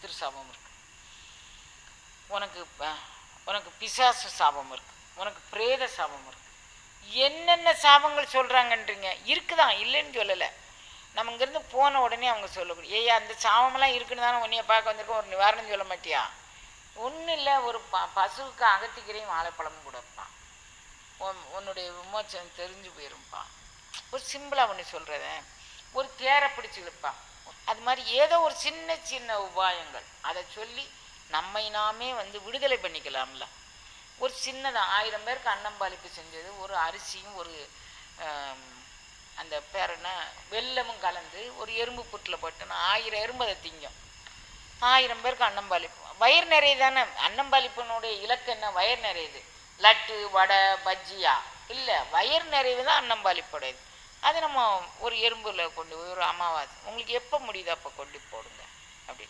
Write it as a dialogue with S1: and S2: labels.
S1: பித்திரு சாபம் இருக்கு. உனக்கு உனக்கு பிசாசு சாபம் இருக்கு. உனக்கு பிரேத சாபம் இருக்கு. என்னென்ன சாபங்கள் சொல்கிறாங்கன்றீங்க இருக்குதான் இல்லைன்னு சொல்லலை. நம்ம இங்கேருந்து போன உடனே அவங்க சொல்லக்கூடிய ஏய் அந்த சாபமெல்லாம் இருக்குன்னு தானே உன்னைய பார்க்க வந்திருக்கோம். ஒரு நிவாரணம் சொல்ல மாட்டியா? ஒன்றும் இல்லை. ஒரு ப பசுவுக்கு அகத்திக்கரையும் வாழைப்பழமும் கொடுப்பான் உன் உன்னுடைய விமோச்சனம் தெரிஞ்சு போயிரும்ப்பா ஒரு சிம்பிளாக ஒன்று சொல்கிறத ஒரு தேரை பிடிச்சி இழுப்பான் அது மாதிரி ஏதோ ஒரு சின்ன சின்ன உபாயங்கள். அதை சொல்லி நம்மை நாமே வந்து விடுதலை பண்ணிக்கலாம்ல. ஒரு சின்னதாக ஆயிரம் பேருக்கு அன்னம்பாலிப்பு செஞ்சது ஒரு அரிசியும் ஒரு அந்த பேர் என்ன? வெள்ளமும் கலந்து ஒரு எறும்பு புட்டில் போட்டோன்னா ஆயிரம் எறும்பு அதை திங்கும். ஆயிரம் பேருக்கு அன்னம்பாலிப்பு வயிறு நிறைய தானே அன்னம்பாலிப்பினுடைய இலக்கு என்ன? வயிறு நிறையுது. லட்டு வடை பஜ்ஜியா? இல்லை வயிறு நிறைவு தான் அன்னம்பாலிப்புடையது அதை நம்ம ஒரு எறும்புல கொண்டு போய் ஒரு அமாவாசை. உங்களுக்கு எப்போ முடியுதோ அப்போ கொண்டு போடுங்க. அப்படி.